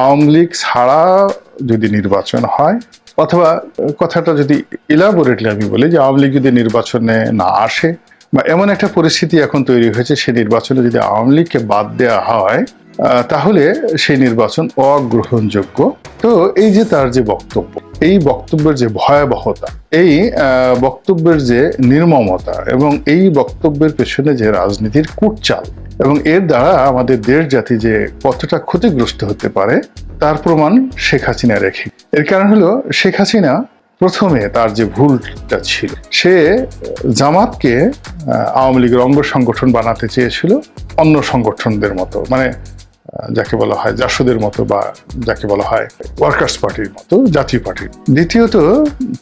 আওয়ামী লীগ ছাড়া যদি নির্বাচন হয়, অথবা কথাটা যদি ইলাবোরেটলি আমি বলি যে আওয়ামী লীগ যদি নির্বাচনে না আসে, বা এমন একটা পরিস্থিতি এখন তৈরি হয়েছে, সেই নির্বাচনে যদি আওয়ামী লীগকে বাদ দেওয়া হয় তাহলে সেই নির্বাচন অগ্রহণযোগ্য। তো এই যে তার যে বক্তব্য, এই বক্তব্যের যে ভয়াবহতা, এই বক্তব্যের যে নির্মমতা, এবং এই বক্তব্যের পেছনে যে রাজনীতির কুটচাল এবং এর দ্বারা আমাদের দেশ জাতি যে কতটা ক্ষতিগ্রস্ত হতে পারে, তার প্রমাণ শেখ হাসিনা রেখে। এর কারণ হলো, শেখ হাসিনা প্রথমে তার যে ভুলটা ছিল, সে জামাতকে আওয়ামী লীগের অঙ্গ সংগঠন বানাতে চেয়েছিল অন্য সংগঠনদের মতো। মানে যাকে বলা হয় জাসদের মতো বা যাকে বলা হয় ওয়ার্কার্স পার্টির মতো, জাতীয় পার্টির দ্বিতীয়ত,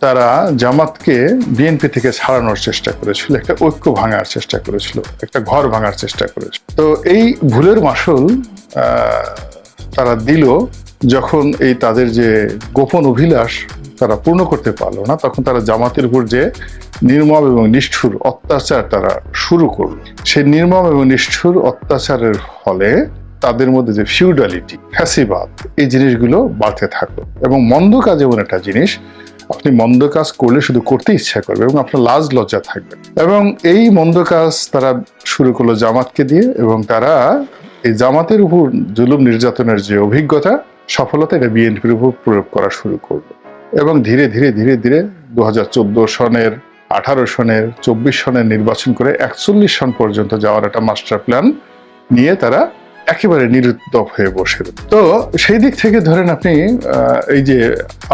তারা জামাতকে বিএনপি থেকে ছাড়ানোর চেষ্টা করেছিল, একটা ঐক্য ভাঙার চেষ্টা করেছিল, একটা ঘর ভাঙার চেষ্টা করেছিল। তো এই ভুলের মাসুল তারা দিল যখন এই তাদের যে গোপন অভিলাষ তারা পূর্ণ করতে পারল না, তখন তারা জামাতের উপর যে নির্মম এবং নিষ্ঠুর অত্যাচার তারা শুরু করল। সেই নির্মম এবং নিষ্ঠুর অত্যাচারের ফলে তাদের মধ্যে যে ফিউডালিটি ফ্যাসিবাদ, এই জিনিসগুলো বাড়তে থাকল। এবং মন্দ কাজ এমন একটা জিনিস, আপনি মন্দ কাজ করলে শুধু করতে ইচ্ছা করবে এবং আপনার লাজ লজ্জা থাকবে। এবং এই মন্দ কাজ তারা শুরু করল জামাতকে দিয়ে এবং তারা এই জামাতের উপর জুলুম নির্যাতনের যে অভিজ্ঞতা, সফলতা এটা বিএনপির উপর প্রয়োগ করা শুরু করল। এবং ধীরে ধীরে ধীরে ধীরে দু হাজার চোদ্দ সনের, আঠারো সনের, চব্বিশ সনের নির্বাচন করে একচল্লিশ সন পর্যন্ত যাওয়ার একটা মাস্টার প্ল্যান নিয়ে তারা একেবারে নিরুদ্দপ হয়ে বসে। তো সেই দিক থেকে ধরেন আপনি এই যে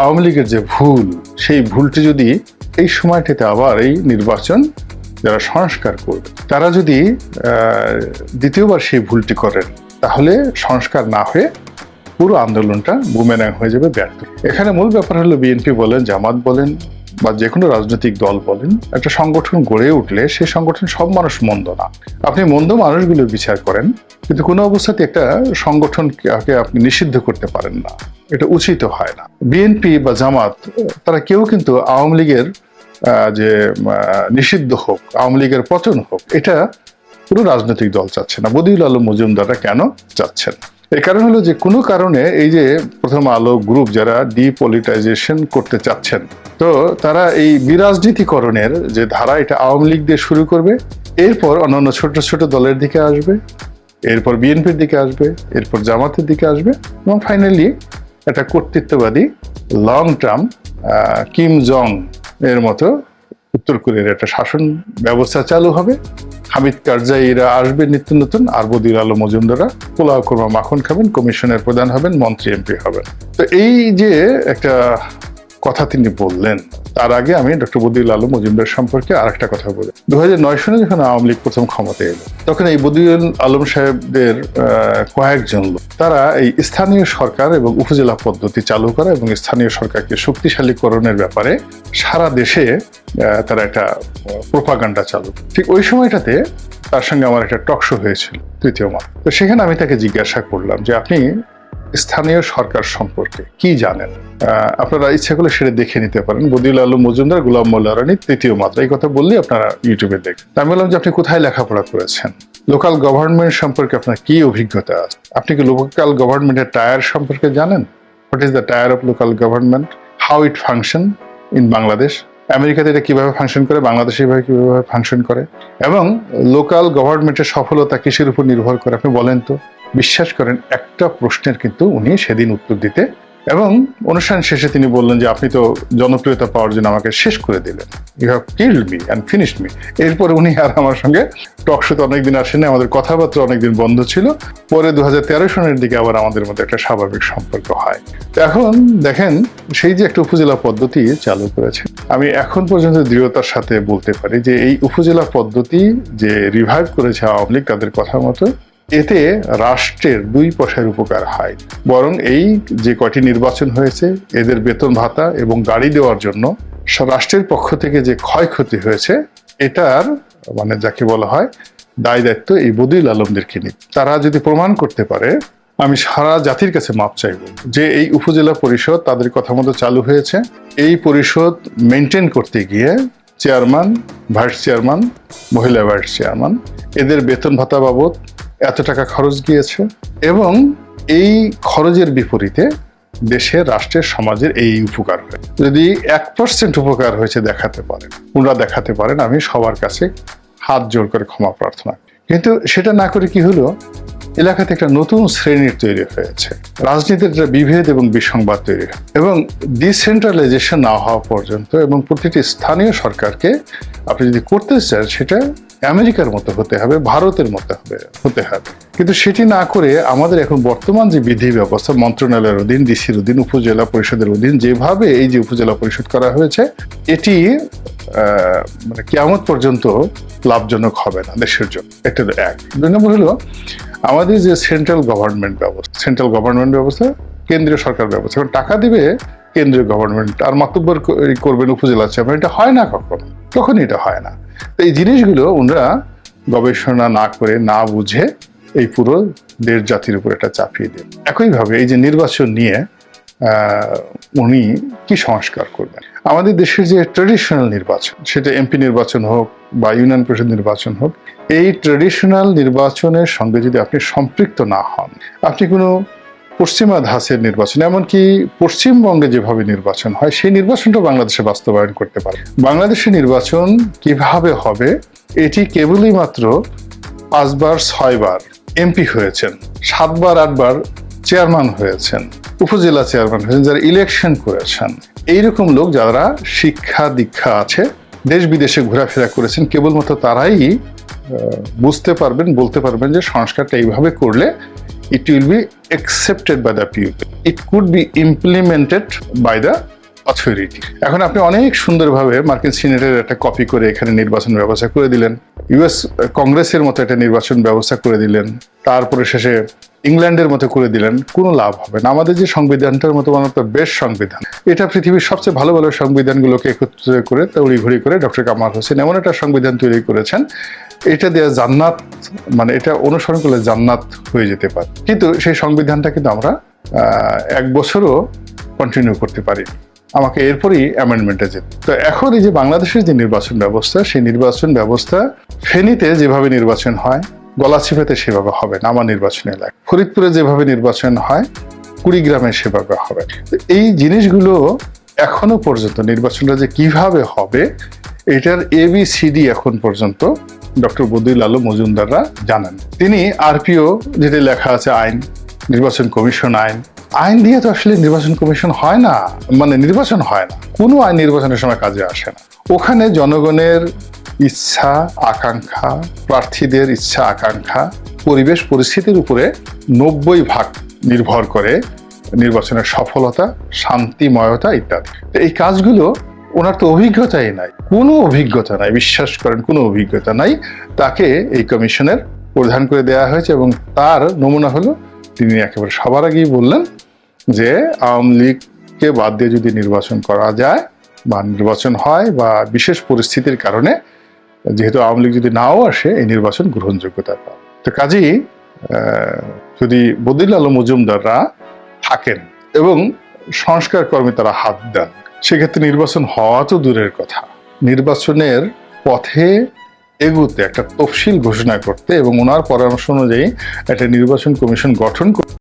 আওয়ামী লীগের যে ভুল, সেই ভুলটি যদি এই সময়টিতে আবার এই নির্বাচন যারা সংস্কার করবে, তারা যদি দ্বিতীয়বার সেই ভুলটি করেন, তাহলে সংস্কার না হয়ে পুরো আন্দোলনটা বুমেরাং হয়ে যাবে ব্যর্থ। এখানে মূল ব্যাপার হলো বিএনপি বলেন, জামাত বলেন বা যে কোনো রাজনৈতিক দল বলেন, একটা সংগঠন গড়ে উঠলে সেই সংগঠন সব মানুষ মন্দ না। আপনি মন্দ মানুষগুলো বিচার করেন, কিন্তু কোনো অবস্থাতে একটা সংগঠনকে আপনি নিষিদ্ধ করতে পারেন না। এটা উচিত হয় না। বিএনপি বা জামাত, তারা কেউ কিন্তু আওয়ামী লীগের যে নিষিদ্ধ হোক, আওয়ামী লীগের পতন হোক, এটা কোনো রাজনৈতিক দল চাচ্ছে না। বদিউল আলম মজুমদাররা কেন চাচ্ছেন এর কারণ হলো যে কোনো কারণে এই যে প্রথম আলো গ্রুপ যারা ডিপলিটাইজেশন করতে চাচ্ছেন, তো তারা এই বিরাজনীতিকরণের যে ধারা এটা আওয়ামী লীগ দিয়ে শুরু করবে, এরপর অন্যান্য ছোট ছোট দলের দিকে আসবে, এরপর বিএনপির দিকে আসবে, এরপর জামাতের দিকে আসবে এবং ফাইনালি একটা কর্তৃত্ববাদী লং টার্ম কিম জং এর মতো উত্তর কোরিয়ার একটা শাসন ব্যবস্থা চালু হবে। হামিদ কারজাইরা আসবে নিত্য নতুন আর বদির আলো মজুমদাররা পোলাও কোরমা মাখন খাবেন, কমিশনের প্রধান হবেন, মন্ত্রী এমপি হবেন। তো এই যে একটা কথা তিনি বললেন। তার আগে আমি ডক্টর বদিউল আলম মজুমদার সম্পর্কে আর একটা কথা বলি। দু হাজার নয় সনে যখন আওয়ামী লীগ প্রথম ক্ষমতায় এলো, তখন এই বদিউল আলম সাহেবদের কয়েকজন লোক, তারা এই স্থানীয় সরকার এবং উপজেলা পদ্ধতি চালু করা এবং স্থানীয় সরকারকে শক্তিশালীকরণের ব্যাপারে সারা দেশে তারা একটা প্রোপাগান্ডা চালু। ঠিক ওই সময়টাতে তার সঙ্গে আমার একটা টকশো হয়েছিল, তৃতীয় মাস। তো সেখানে আমি তাকে জিজ্ঞাসা করলাম যে, আপনি স্থানীয় সরকার সম্পর্কে কি জানেন? আপনারা ইচ্ছা করলে সেটা দেখে নিতে পারেন। বদিউল আলম মজুমদার, গুলাম মোল্লারানী তৃতীয় মাত্রা। এই কথা বললে আপনারা ইউটিউবে দেখেন আমি বললাম যে আপনি কোথায় লেখাপড়া করেছেন? লোকাল গভর্নমেন্ট সম্পর্কে আপনার কি অভিজ্ঞতা আছে? আপনি কি লোকাল গভর্নমেন্টের টায়ার সম্পর্কে জানেন? What is the tier of local government how it function in Bangladesh আমেরিকাতে এটা কীভাবে ফাংশন করে? বাংলাদেশে এভাবে কীভাবে ফাংশন করে? এবং লোকাল গভর্নমেন্টের সফলতা কিসের উপর নির্ভর করে? আপনি বলেন তো। বিশ্বাস করেন, একটা প্রশ্নের কিন্তু উনি সেদিন উত্তর দিতে এবং অনুষ্ঠান শেষে তিনি বললেন যে, আপনি তো জনপ্রিয়তা পাওয়ার জন্য আমাকে শেষ করে দিলেন। You have killed me and finished me এরপরে উনি আর আমার সঙ্গে টক শোতে অনেকদিন আসেনি আমাদের কথাবার্তা অনেকদিন বন্ধ ছিল। পরে দু হাজার তেরো সনের দিকে আবার আমাদের মধ্যে একটা স্বাভাবিক সম্পর্ক হয়। তো এখন দেখেন, সেই যে একটা উপজেলা পদ্ধতি চালু করেছে। আমি এখন পর্যন্ত দৃঢ়তার সাথে বলতে পারি যে, এই উপজেলা পদ্ধতি যে রিভাইভ করেছে আওয়ামী লীগ, তাদের কথা মতো এতে রাষ্ট্রের দুই পয়সার উপকার হয়। বরং এই যে কয়টি নির্বাচন হয়েছে, এদের বেতন ভাতা এবং গাড়ি দেওয়ার জন্য রাষ্ট্রের পক্ষ থেকে যে ক্ষয়ক্ষতি হয়েছে, এটার মানে যাকে বলা হয় দায় দায়িত্ব এই বদিউল আলমদেরকে নিয়ে তারা যদি প্রমাণ করতে পারে, আমি সারা জাতির কাছে মাপ চাইব যে এই উপজেলা পরিষদ তাদের কথা মতো চালু হয়েছে। এই পরিষদ মেনটেন করতে গিয়ে চেয়ারম্যান, ভাইস চেয়ারম্যান, মহিলা ভাইস চেয়ারম্যান, এদের বেতন ভাতা বাবদ এত টাকা খরচ গিয়েছে এবং এই খরচের বিপরীতে দেশের, রাষ্ট্রের, সমাজের এই উপকার হয় যদি এক পার্সেন্ট উপকার হয়েছে দেখাতে পারেন ওনারা দেখাতে পারেন, আমি সবার কাছে হাত জোর করে ক্ষমা প্রার্থনা কিন্তু সেটা না করে কি হলো? এলাকাতে একটা নতুন শ্রেণির তৈরি হয়েছে। রাজনীতির একটা বিভেদ এবং বিসংবাদ তৈরি হয় এবং ডিসেন্ট্রালাইজেশন না হওয়া পর্যন্ত এবং প্রতিটি স্থানীয় সরকারকে আপনি যদি করতে চান, সেটা আমেরিকার মতো হতে হবে, ভারতের মতো হবে, হতে হবে। কিন্তু সেটি না করে আমাদের এখন বর্তমান যে বিধি ব্যবস্থা, মন্ত্রণালয়ের অধীন, ডিসির অধীন, উপজেলা পরিষদের অধীন, যেভাবে এই যে উপজেলা পরিষদ করা হয়েছে, এটি মানে কেমন পর্যন্ত লাভজনক হবে না দেশের জন্য। এটা এক। দুই নম্বর হলো, আমাদের যে সেন্ট্রাল গভর্নমেন্ট ব্যবস্থা, সেন্ট্রাল গভর্নমেন্ট ব্যবস্থা, কেন্দ্রীয় সরকার ব্যবস্থা টাকা দিবে কেন্দ্রীয় গভর্নমেন্ট আর মাতব্বর করবেন উপজেলা চেয়ারম্যান এটা হয় না কখনো? কখনই এটা হয় না। তো এই জিনিসগুলো ওনারা গবেষণা না করে, না বুঝে এই পুরো দেশ জাতির উপর এটা চাপিয়ে দেন। একইভাবে এই যে নির্বাচন নিয়ে উনি কি সংস্কার করবেন? আমাদের দেশের যে ট্রেডিশনাল নির্বাচন, সেটা এমপি নির্বাচন হোক বা ইউনিয়ন পরিষদ নির্বাচন হোক, এই ট্রেডিশনাল নির্বাচনের সঙ্গে যদি আপনি সম্পৃক্ত না হন, আপনি কোনো পশ্চিমা ধাঁচের নির্বাচন, এমনকি পশ্চিমবঙ্গে যেভাবে নির্বাচন হয়, সেই নির্বাচনটা বাংলাদেশে বাস্তবায়ন করতে পারে। বাংলাদেশের নির্বাচন কীভাবে হবে, এটি কেবলই মাত্র পাঁচবার, ছয়বার এমপি হয়েছেন, সাতবার, আটবার চেয়ারম্যান হয়েছেন, উপজেলা চেয়ারম্যান হয়েছেন, যারা ইলেকশন করেছেন। এইরকম লোক যারা শিক্ষা দীক্ষা আছে, দেশ বিদেশে ঘোরাফেরা করেছেন, কেবলমাত্র তারাই বুঝতে পারবেন, বলতে পারবেন যে সংস্কারটা এইভাবে করলে it will be accepted by the people, It could be implemented by the authority. এখন আপনি অনেক সুন্দরভাবে মার্কিন সিনেটের একটা কপি করে এখানে নির্বাচন ব্যবস্থা করে দিলেন। ইউএস কংগ্রেসের মতো একটা নির্বাচন ব্যবস্থা করে দিলেন। তারপরে শেষে ইংল্যান্ডের মতো করে দিলেন। কোনো লাভ হবে না। আমাদের যে সংবিধানটার মতো মানত বেশ সংবিধান। এটা পৃথিবীর সবচেয়ে ভালো ভালো সংবিধানগুলোকে একত্রিত করে তড়িঘড়ি করে ডক্টর কামাল হোসেন এমন একটা সংবিধান তৈরি করেছেন। এটা দেওয়া জান্নাত মানে এটা অনুসরণ করলে জান্নাত হয়ে যেতে পারে। কিন্তু সেই সংবিধানটা কিন্তু আমরা এক বছরও কন্টিনিউ করতে পারি আমাকে এরপরই অ্যামেন্ডমেন্টে যেতে। তো এখন এই যে বাংলাদেশের যে নির্বাচন ব্যবস্থা, সেই নির্বাচন ব্যবস্থা ফেনীতে যেভাবে নির্বাচন হয়, গলাচিপাতে সেভাবে হবে না আমার নির্বাচন এলাকা ফরিদপুরে যেভাবে নির্বাচন হয়, কুড়িগ্রামে সেভাবে হবে। এই জিনিসগুলো এখনও পর্যন্ত নির্বাচনটা যে কীভাবে হবে, এটার এবিসিডি এখন পর্যন্ত ডক্টর বদিউল আলম মজুমদাররা জানেন। তিনি আরপিও যেটা লেখা আছে আইন, নির্বাচন কমিশন আইন আইন দিয়ে তো আসলে নির্বাচন কমিশন হয় না মানে নির্বাচন হয় না। কোনো আইন নির্বাচনের সময় কাজে আসে না। ওখানে জনগণের ইচ্ছা, আকাঙ্ক্ষা, প্রার্থীদের ইচ্ছা, আকাঙ্ক্ষা, পরিবেশ পরিস্থিতির উপরে নব্বই ভাগ নির্ভর করে নির্বাচনের সফলতা, শান্তিময়তা ইত্যাদি। এই কাজগুলো ওনার তো অভিজ্ঞতাই নাই। কোনো অভিজ্ঞতা নাই, বিশ্বাস করেন, কোনো অভিজ্ঞতা নাই। তাকে এই কমিশনের প্রধান করে দেওয়া হয়েছে এবং তার নমুনা হলো তিনি একেবারে সবার আগেই বললেন যে আওয়ামী লীগকে বাদ দিয়ে যদি নির্বাচন করা যায় বা নির্বাচন হয় বা বিশেষ পরিস্থিতির কারণে, যেহেতু আওয়ামী লীগ যদি নাও আসে, এই নির্বাচন গ্রহণযোগ্যতা পাবে। তো কাজেই যদি বদিল আলম মজুমদাররা থাকেন এবং সংস্কার কর্মে তারা হাত দেন, সেক্ষেত্রে নির্বাচন হওয়া তো দূরের কথা। নির্বাচনের পথে এগুতে একটা তফসিল ঘোষণা করতে এবং ওনার পরামর্শ অনুযায়ী একটা নির্বাচন কমিশন গঠন করতে